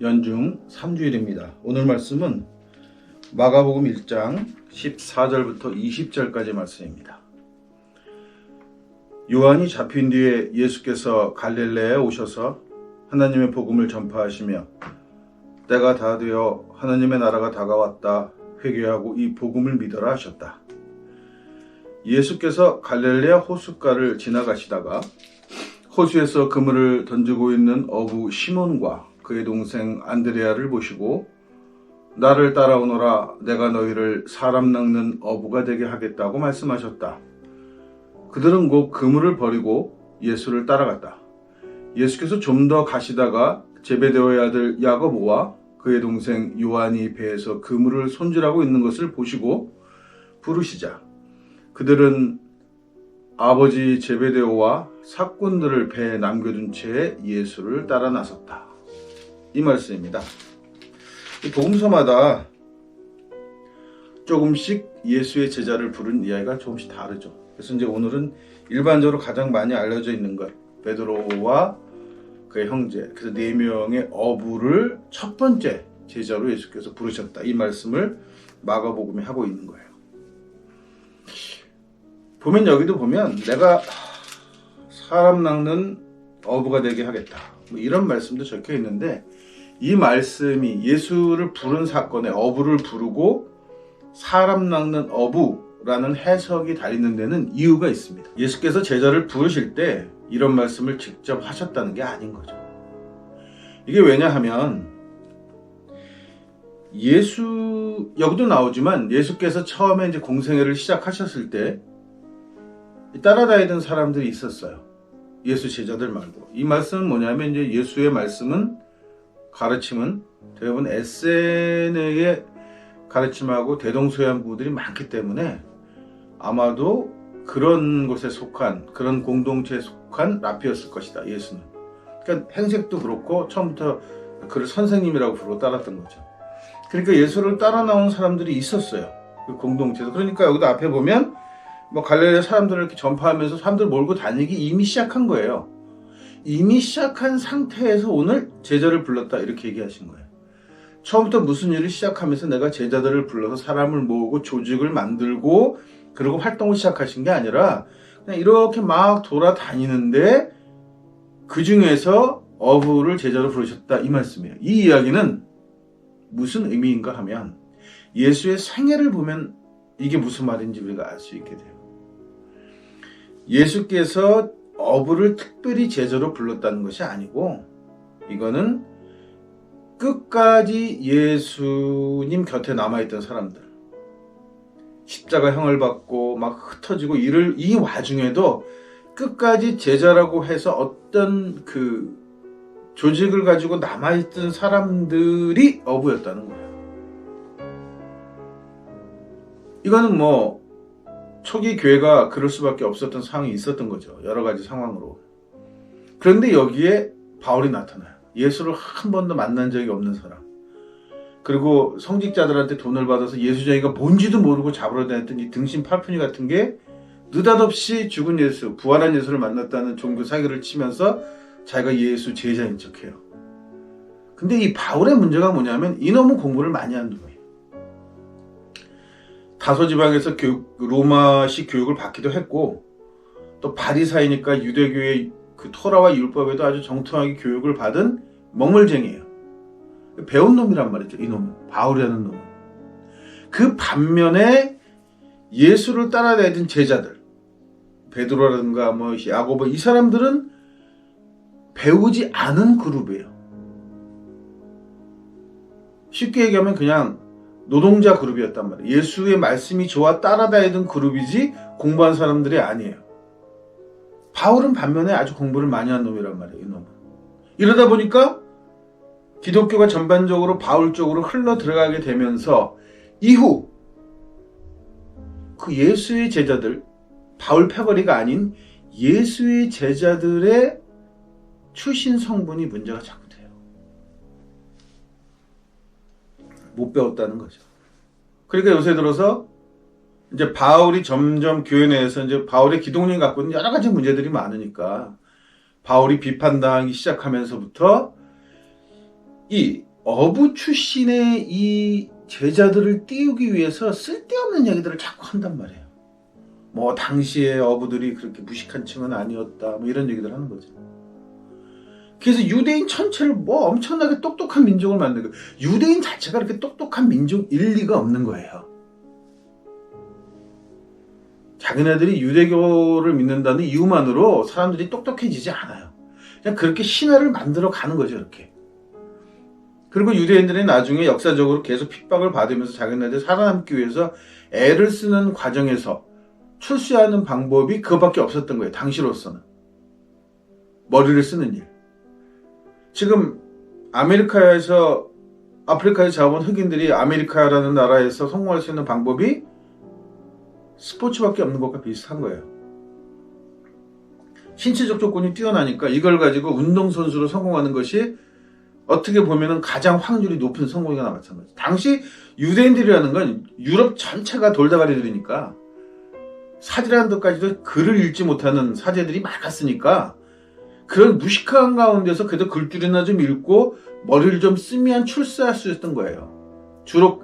연중 3주일입니다. 오늘 말씀은 마가복음 1장 14절부터 20절까지 말씀입니다. 요한이 잡힌 뒤에 예수께서 갈릴레에 오셔서 하나님의 복음을 전파하시며 때가 다 되어 하나님의 나라가 다가왔다 회개하고 이 복음을 믿어라 하셨다. 예수께서 갈릴레아 호숫가를 지나가시다가 호수에서 그물을 던지고 있는 어부 시몬과 그의 동생 안드레아를 보시고 나를 따라오너라 내가 너희를 사람 낚는 어부가 되게 하겠다고 말씀하셨다. 그들은 곧 그물을 버리고 예수를 따라갔다. 예수께서 좀 더 가시다가 제베데오의 아들 야고보와 그의 동생 요한이 배에서 그물을 손질하고 있는 것을 보시고 부르시자 그들은 아버지 제베데오와 사꾼들을 배에 남겨둔 채 예수를 따라 나섰다. 이 말씀입니다. 이 복음서마다 조금씩 예수의 제자를 부른 이야기가 조금씩 다르죠. 그래서 이제 오늘은 일반적으로 가장 많이 알려져 있는 것 베드로와 그의 형제 그래서 네 명의 어부를 첫 번째 제자로 예수께서 부르셨다. 이 말씀을 마가복음에 하고 있는 거예요. 보면 여기도 보면 내가 사람 낚는 어부가 되게 하겠다. 뭐 이런 말씀도 적혀 있는데 이 말씀이 예수를 부른 사건에 어부를 부르고 사람 낚는 어부라는 해석이 달리는 데는 이유가 있습니다. 예수께서 제자를 부르실 때 이런 말씀을 직접 하셨다는 게 아닌 거죠. 이게 왜냐하면 예수 여기도 나오지만 예수께서 처음에 이제 공생애를 시작하셨을 때 따라다니던 사람들이 있었어요. 예수 제자들 말고. 이 말씀은 뭐냐면 이제 예수의 말씀은 가르침은 대부분 에세네의 가르침하고 대동소이한부들이 많기 때문에 아마도 그런 곳에 속한 그런 공동체에 속한 라피였을 것이다. 예수는. 그러니까 행색도 그렇고 처음부터 그를 선생님이라고 부르고 따랐던 거죠. 그러니까 예수를 따라 나온 사람들이 있었어요. 그 공동체에서. 그러니까 여기도 앞에 보면 뭐 갈릴레 사람들을 이렇게 전파하면서 사람들 몰고 다니기 이미 시작한 거예요. 이미 시작한 상태에서 오늘 제자를 불렀다 이렇게 얘기하신 거예요. 처음부터 무슨 일을 시작하면서 내가 제자들을 불러서 사람을 모으고 조직을 만들고 그리고 활동을 시작하신 게 아니라 그냥 이렇게 막 돌아다니는데 그 중에서 어부를 제자로 부르셨다 이 말씀이에요. 이 이야기는 무슨 의미인가 하면 예수의 생애를 보면 이게 무슨 말인지 우리가 알 수 있게 돼요. 예수께서 어부를 특별히 제자로 불렀다는 것이 아니고 이거는 끝까지 예수님 곁에 남아있던 사람들 십자가 형을 받고 막 흩어지고 이를 이 와중에도 끝까지 제자라고 해서 어떤 그 조직을 가지고 남아있던 사람들이 어부였다는 거예요. 이거는 뭐 초기 교회가 그럴 수밖에 없었던 상황이 있었던 거죠. 여러 가지 상황으로. 그런데 여기에 바울이 나타나요. 예수를 한 번도 만난 적이 없는 사람. 그리고 성직자들한테 돈을 받아서 예수자기가 뭔지도 모르고 잡으러 다녔던 이 등신 팔푼이 같은 게 느닷없이 죽은 예수, 부활한 예수를 만났다는 종교 사기를 치면서 자기가 예수 제자인 척해요. 근데 이 바울의 문제가 뭐냐면 이놈은 공부를 많이 한 놈이에요. 다소 지방에서 교육, 로마식 교육을 받기도 했고 또 바리사이니까 유대교의 그 토라와 율법에도 아주 정통하게 교육을 받은 먹물쟁이에요. 배운 놈이란 말이죠. 이놈은 바울이라는 놈은. 그 반면에 예수를 따라다니던 제자들 베드로라든가 뭐 야고보 이 사람들은 배우지 않은 그룹이에요. 쉽게 얘기하면 그냥 노동자 그룹이었단 말이에요. 예수의 말씀이 좋아 따라다니던 그룹이지 공부한 사람들이 아니에요. 바울은 반면에 아주 공부를 많이 한 놈이란 말이에요. 이놈은. 이러다 보니까 기독교가 전반적으로 바울 쪽으로 흘러 들어가게 되면서 이후 그 예수의 제자들 바울 패거리가 아닌 예수의 제자들의 출신 성분이 문제가 자꾸 못 배웠다는 거죠. 그러니까 요새 들어서 이제 바울이 점점 교회 내에서 이제 바울의 기독령 갖고 있는 여러 가지 문제들이 많으니까 바울이 비판당하기 시작하면서 부터 이 어부 출신의 이 제자들을 띄우기 위해서 쓸데없는 얘기들을 자꾸 한단 말이에요. 뭐 당시에 어부들이 그렇게 무식한 층은 아니었다. 뭐 이런 얘기들 하는 거죠. 그래서 유대인 전체를 뭐 엄청나게 똑똑한 민족을 만들고 유대인 자체가 그렇게 똑똑한 민족일 리가 없는 거예요. 자기네들이 유대교를 믿는다는 이유만으로 사람들이 똑똑해지지 않아요. 그냥 그렇게 신화를 만들어 가는 거죠, 이렇게. 그리고 유대인들이 나중에 역사적으로 계속 핍박을 받으면서 자기네들 살아남기 위해서 애를 쓰는 과정에서 출세하는 방법이 그것밖에 없었던 거예요. 당시로서는. 머리를 쓰는 일. 지금 아메리카에서 아프리카에 잡은 흑인들이 아메리카라는 나라에서 성공할 수 있는 방법이 스포츠밖에 없는 것과 비슷한 거예요. 신체적 조건이 뛰어나니까 이걸 가지고 운동선수로 성공하는 것이 어떻게 보면 가장 확률이 높은 성공이나 마찬가지. 당시 유대인들이라는 건 유럽 전체가 돌다가리들이니까 사제라는 것까지도 글을 읽지 못하는 사제들이 많았으니까 그런 무식한 가운데서 그래도 글줄이나 좀 읽고 머리를 좀 쓰면 출세할 수 있었던 거예요. 주로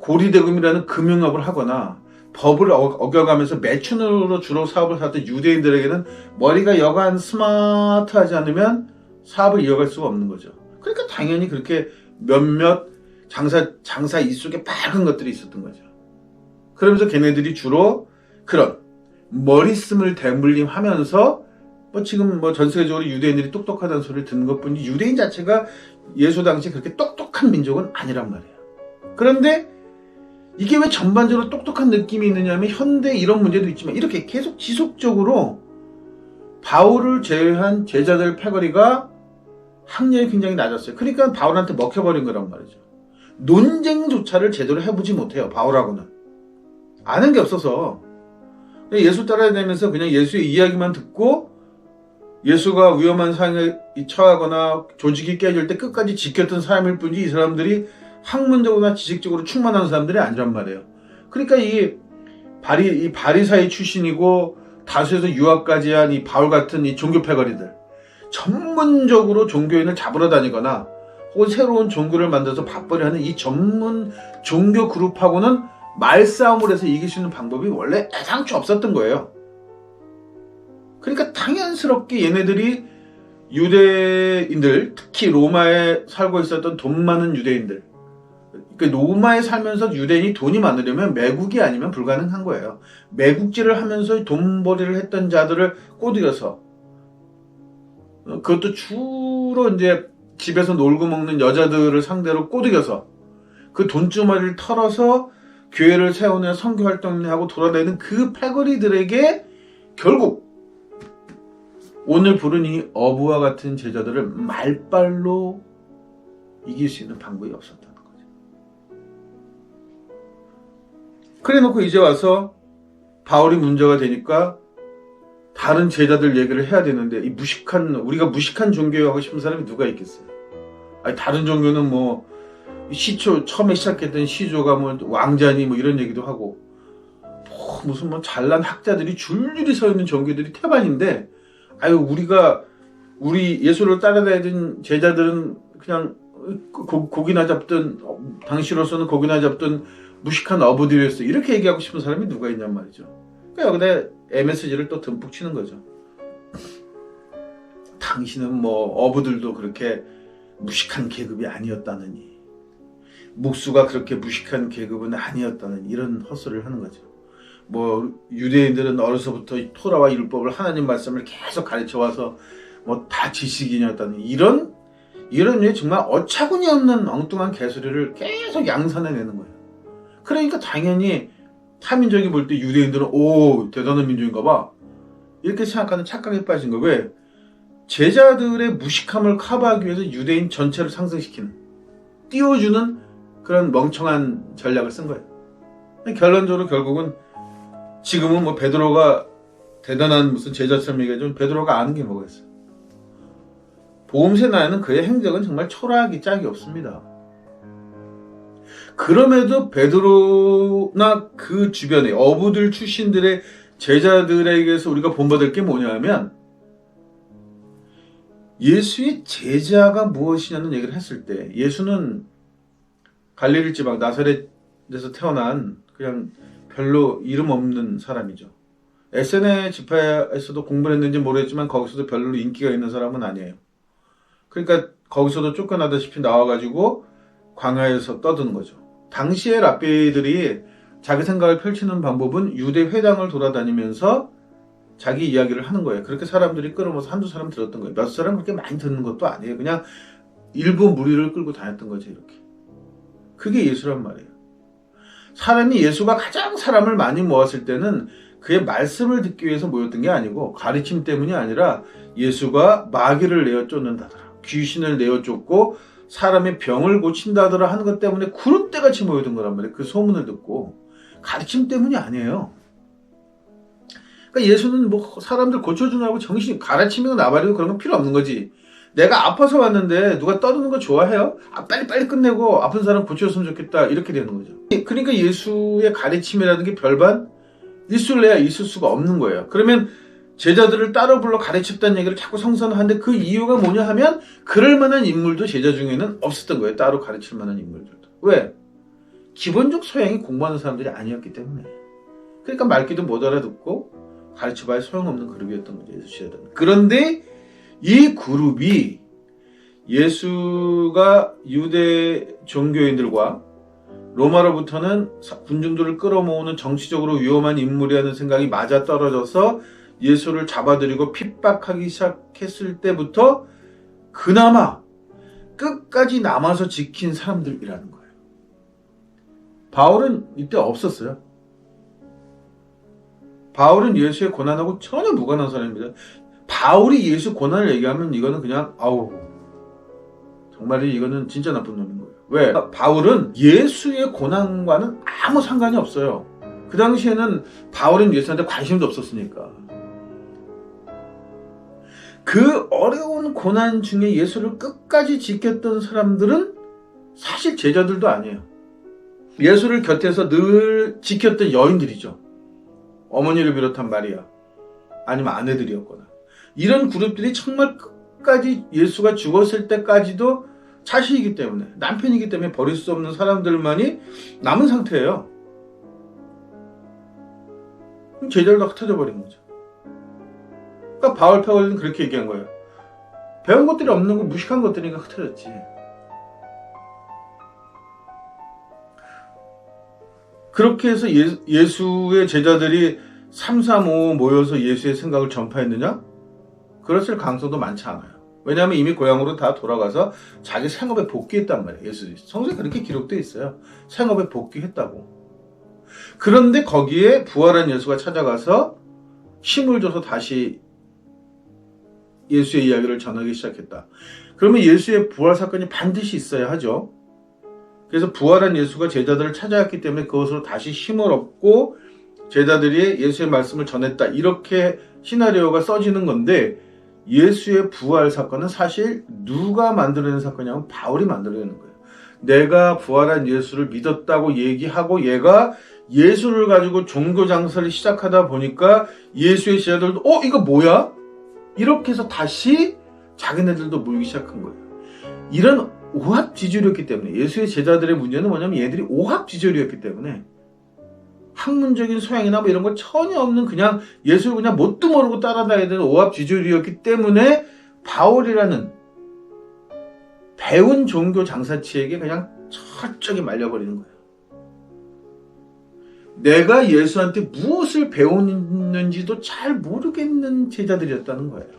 고리대금이라는 금융업을 하거나 법을 어- 어겨가면서 매춘으로 주로 사업을 하던 유대인들에게는 머리가 여간 스마트하지 않으면 사업을 이어갈 수가 없는 거죠. 그러니까 당연히 그렇게 몇몇 장사, 장사 이속에 밝은 것들이 있었던 거죠. 그러면서 걔네들이 주로 그런 머리 씀을 대물림 하면서 뭐 지금 뭐 전 세계적으로 유대인들이 똑똑하다는 소리를 듣는 것뿐이지 유대인 자체가 예수 당시 그렇게 똑똑한 민족은 아니란 말이에요. 그런데 이게 왜 전반적으로 똑똑한 느낌이 있느냐 하면 현대 이런 문제도 있지만 이렇게 계속 지속적으로 바울을 제외한 제자들 패거리가 학력이 굉장히 낮았어요. 그러니까 바울한테 먹혀버린 거란 말이죠. 논쟁조차를 제대로 해보지 못해요. 바울하고는. 아는 게 없어서. 예수 따라다니면서 그냥 예수의 이야기만 듣고 예수가 위험한 상황에 처하거나 조직이 깨질 때 끝까지 지켰던 사람일 뿐이지 이 사람들이 학문적으로나 지식적으로 충만한 사람들이 아니란 말이에요. 그러니까 이 바리 이 바리사의 출신이고 다수에서 유학까지 한 이 바울 같은 이 종교 패거리들 전문적으로 종교인을 잡으러 다니거나 혹은 새로운 종교를 만들어서 밥벌이 하는 이 전문 종교 그룹하고는 말싸움을 해서 이길 수 있는 방법이 원래 애당초 없었던 거예요. 그러니까 당연스럽게 얘네들이 유대인들, 특히 로마에 살고 있었던 돈 많은 유대인들, 그 로마에 살면서 유대인이 돈이 많으려면 매국이 아니면 불가능한 거예요. 매국지를 하면서 돈벌이를 했던 자들을 꼬드겨서 어, 그것도 주로 이제 집에서 놀고 먹는 여자들을 상대로 꼬드겨서 그 돈주머니를 털어서 교회를 세우는 선교 활동을 하고 돌아다니는 그 패거리들에게 결국 오늘 이 어부와 같은 제자들을 말빨로 이길 수 있는 방법이 없었다는 거죠. 그래 놓고 이제 와서 바울이 문제가 되니까 다른 제자들 얘기를 해야 되는데 이 무식한 우리가 무식한 종교하고 싶은 사람이 누가 있겠어요? 아니 다른 종교는 뭐 시초 처음에 시작했던 시조가 뭐 왕자니 뭐 이런 얘기도 하고 뭐 무슨 뭐 잘난 학자들이 줄줄이 서 있는 종교들이 태반인데 아유 우리가 우리 예수를 따라다니던 제자들은 그냥 고, 고기나 어, 당시로서는 고기나 잡던 무식한 어부들이었어 이렇게 얘기하고 싶은 사람이 누가 있냔 말이죠. 그러니까 여기다 MSG를 또 듬뿍 치는 거죠. 당신은 뭐 어부들도 그렇게 무식한 계급이 아니었다느니 목수가 그렇게 무식한 계급은 아니었다는 이런 헛소리를 하는 거죠. 뭐 유대인들은 어려서부터 이 토라와 율법을 하나님 말씀을 계속 가르쳐 와서 뭐 다 지식인이었다는 이런 이런 류의 정말 어처구니 없는 엉뚱한 개소리를 계속 양산해 내는 거예요. 그러니까 당연히 타민족이 볼 때 유대인들은 오 대단한 민족인가 봐 이렇게 생각하는 착각에 빠진 거 왜? 제자들의 무식함을 커버하기 위해서 유대인 전체를 상승시키는 띄워주는 그런 멍청한 전략을 쓴 거예요. 결론적으로 결국은 지금은 뭐 베드로가 대단한 무슨 제자처럼 얘기하지만 베드로가 아는 게 뭐가 있어요. 보험새 나는 그의 행적은 정말 초라하기 짝이 없습니다. 그럼에도 베드로나 그 주변에 어부들 출신들의 제자들에게서 우리가 본받을 게 뭐냐면 예수의 제자가 무엇이냐는 얘기를 했을 때 예수는 갈릴리 지방 나사렛에서 태어난 그냥 별로 이름 없는 사람이죠. 에세네 지파에서도 공부를 했는지 모르겠지만 거기서도 별로 인기가 있는 사람은 아니에요. 그러니까 거기서도 쫓겨나다시피 나와가지고 광야에서 떠드는 거죠. 당시에 랍비들이 자기 생각을 펼치는 방법은 유대 회당을 돌아다니면서 자기 이야기를 하는 거예요. 그렇게 사람들이 끌어모아서 한두 사람 들었던 거예요. 몇 사람 그렇게 많이 듣는 것도 아니에요. 그냥 일부 무리를 끌고 다녔던 거죠, 이렇게. 그게 예수란 말이에요. 사람이 예수가 가장 사람을 많이 모았을 때는 그의 말씀을 듣기 위해서 모였던 게 아니고 가르침 때문이 아니라 예수가 마귀를 내어 쫓는다더라. 귀신을 내어 쫓고 사람의 병을 고친다더라 하는 것 때문에 구름대같이 모여든 거란 말이에요. 그 소문을 듣고. 가르침 때문이 아니에요. 그러니까 예수는 뭐 사람들 고쳐주냐고 정신이 가르치면 나발이고 그런 건 필요 없는 거지. 내가 아파서 왔는데 누가 떠드는 거 좋아해요? 아, 빨리빨리 끝내고 아픈 사람 고쳐줬으면 좋겠다. 이렇게 되는 거죠. 그러니까 예수의 가르침이라는 게 별반 있을래야 있을 수가 없는 거예요. 그러면 제자들을 따로 불러 가르쳤다는 얘기를 자꾸 성선하는데 그 이유가 뭐냐 하면 그럴 만한 인물도 제자 중에는 없었던 거예요. 따로 가르칠 만한 인물들도. 왜? 기본적 소양이 공부하는 사람들이 아니었기 때문에. 그러니까 말귀도 못 알아듣고 가르쳐봐야 소용없는 그룹이었던 거죠. 예수 제자들은. 그런데 이 그룹이 예수가 유대 종교인들과 로마로부터는 사- 군중들을 끌어모으는 정치적으로 위험한 인물이라는 생각이 맞아 떨어져서 예수를 잡아들이고 핍박하기 시작했을 때부터 그나마 끝까지 남아서 지킨 사람들이라는 거예요. 바울은 이때 없었어요. 바울은 예수의 고난하고 전혀 무관한 사람입니다. 바울이 예수 고난을 얘기하면 이거는 그냥 아우 정말 이거는 진짜 나쁜 놈인 거예요. 왜? 바울은 예수의 고난과는 아무 상관이 없어요. 그 당시에는 바울은 예수한테 관심도 없었으니까. 그 어려운 고난 중에 예수를 끝까지 지켰던 사람들은 사실 제자들도 아니에요. 예수를 곁에서 늘 지켰던 여인들이죠. 어머니를 비롯한 마리아, 아니면 아내들이었거나. 이런 그룹들이 정말 끝까지 예수가 죽었을 때까지도 자식이기 때문에, 남편이기 때문에 버릴 수 없는 사람들만이 남은 상태예요. 제자를 다 흩어져 버린 거죠. 그러니까 바울 페올리는 그렇게 얘기한 거예요. 배운 것들이 없는 거 무식한 것들이니까 흩어졌지. 그렇게 해서 예, 예수의 제자들이 3, 3, 5 모여서 예수의 생각을 전파했느냐? 그랬을 가능성도 많지 않아요. 왜냐하면 이미 고향으로 다 돌아가서 자기 생업에 복귀했단 말이에요. 예수 성서에 그렇게 기록되어 있어요. 생업에 복귀했다고. 그런데 거기에 부활한 예수가 찾아가서 힘을 줘서 다시 예수의 이야기를 전하기 시작했다. 그러면 예수의 부활 사건이 반드시 있어야 하죠. 그래서 부활한 예수가 제자들을 찾아왔기 때문에 그것으로 다시 힘을 얻고 제자들이 예수의 말씀을 전했다. 이렇게 시나리오가 써지는 건데 예수의 부활 사건은 사실 누가 만들어낸 사건이냐면 바울이 만들어내는 거예요. 내가 부활한 예수를 믿었다고 얘기하고 얘가 예수를 가지고 종교 장사를 시작하다 보니까 예수의 제자들도 어 이거 뭐야? 이렇게 해서 다시 자기네들도 물기 시작한 거예요. 이런 오합 지졸이었기 때문에 예수의 제자들의 문제는 뭐냐면 얘들이 오합 지졸이었기 때문에 학문적인 소양이나 뭐 이런 거 전혀 없는 그냥 예수를 그냥 뭣도 모르고 따라다니는 오합지졸이었기 때문에 바울이라는 배운 종교 장사치에게 그냥 철저히 말려버리는 거예요. 내가 예수한테 무엇을 배웠는지도 잘 모르겠는 제자들이었다는 거예요.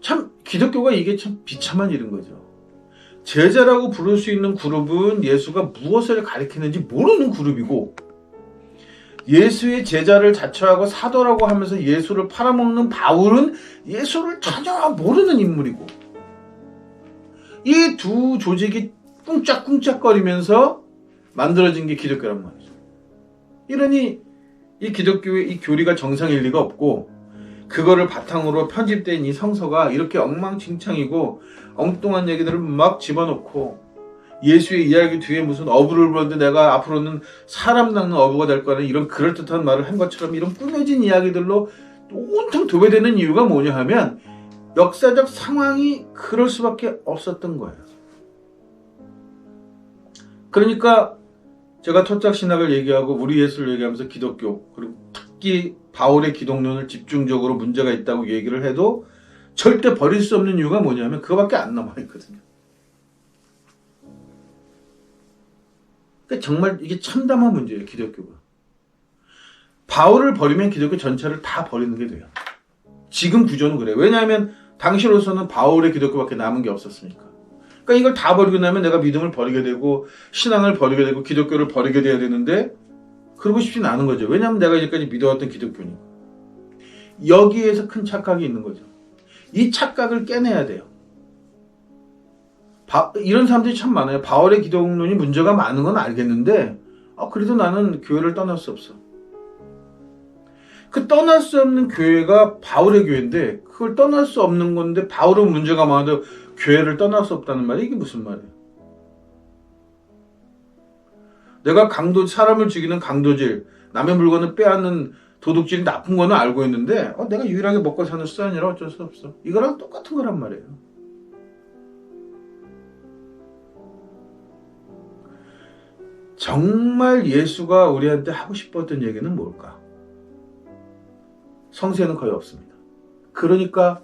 참 기독교가 이게 참 비참한 일인 거죠. 제자라고 부를 수 있는 그룹은 예수가 무엇을 가리키는지 모르는 그룹이고 예수의 제자를 자처하고 사도라고 하면서 예수를 팔아먹는 바울은 예수를 전혀 모르는 인물이고 이 두 조직이 꿍짝꿍짝거리면서 만들어진 게 기독교란 말이죠. 이러니 이 기독교의 이 교리가 정상일 리가 없고 그거를 바탕으로 편집된 이 성서가 이렇게 엉망진창이고 엉뚱한 얘기들을 막 집어넣고 예수의 이야기 뒤에 무슨 어부를 불었는데 내가 앞으로는 사람 낚는 어부가 될 거라는 이런 그럴듯한 말을 한 것처럼 이런 꾸며진 이야기들로 온통 도배되는 이유가 뭐냐 하면 역사적 상황이 그럴 수밖에 없었던 거예요. 그러니까 제가 토착 신학을 얘기하고 우리 예수를 얘기하면서 기독교 그리고 특히 바울의 기독론을 집중적으로 문제가 있다고 얘기를 해도 절대 버릴 수 없는 이유가 뭐냐면 그거밖에 안 남아 있거든요. 그러니까 정말 이게 참담한 문제예요, 기독교가. 바울을 버리면 기독교 전체를 다 버리는 게 돼요. 지금 구조는 그래요. 왜냐하면 당시로서는 바울의 기독교밖에 남은 게 없었으니까. 그러니까 이걸 다 버리고 나면 내가 믿음을 버리게 되고 신앙을 버리게 되고 기독교를 버리게 돼야 되는데 그러고 싶진 않은 거죠. 왜냐하면 내가 이제까지 믿어왔던 기독교니까. 여기에서 큰 착각이 있는 거죠. 이 착각을 깨내야 돼요. 바- 이런 사람들이 참 많아요. 바울의 기독론이 문제가 많은 건 알겠는데, 아, 그래도 나는 교회를 떠날 수 없어. 그 떠날 수 없는 교회가 바울의 교회인데, 그걸 떠날 수 없는 건데, 바울은 문제가 많아도 교회를 떠날 수 없다는 말이 이게 무슨 말이에요? 내가 강도, 사람을 죽이는 강도질, 남의 물건을 빼앗는 도둑질이 나쁜 거는 알고 있는데, 어, 내가 유일하게 먹고 사는 수단이라 어쩔 수 없어. 이거랑 똑같은 거란 말이에요. 정말 예수가 우리한테 하고 싶었던 얘기는 뭘까? 성세는 거의 없습니다. 그러니까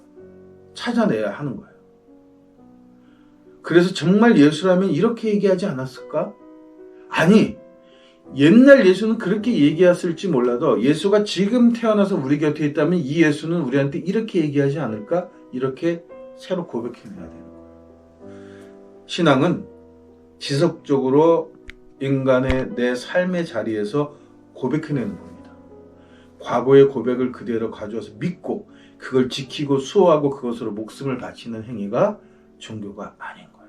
찾아내야 하는 거예요. 그래서 정말 예수라면 이렇게 얘기하지 않았을까? 아니, 옛날 예수는 그렇게 얘기했을지 몰라도 예수가 지금 태어나서 우리 곁에 있다면 이 예수는 우리한테 이렇게 얘기하지 않을까? 이렇게 새로 고백해내야 되는 거예요. 신앙은 지속적으로 인간의 내 삶의 자리에서 고백해내는 겁니다. 과거의 고백을 그대로 가져와서 믿고 그걸 지키고 수호하고 그것으로 목숨을 바치는 행위가 종교가 아닌 거예요.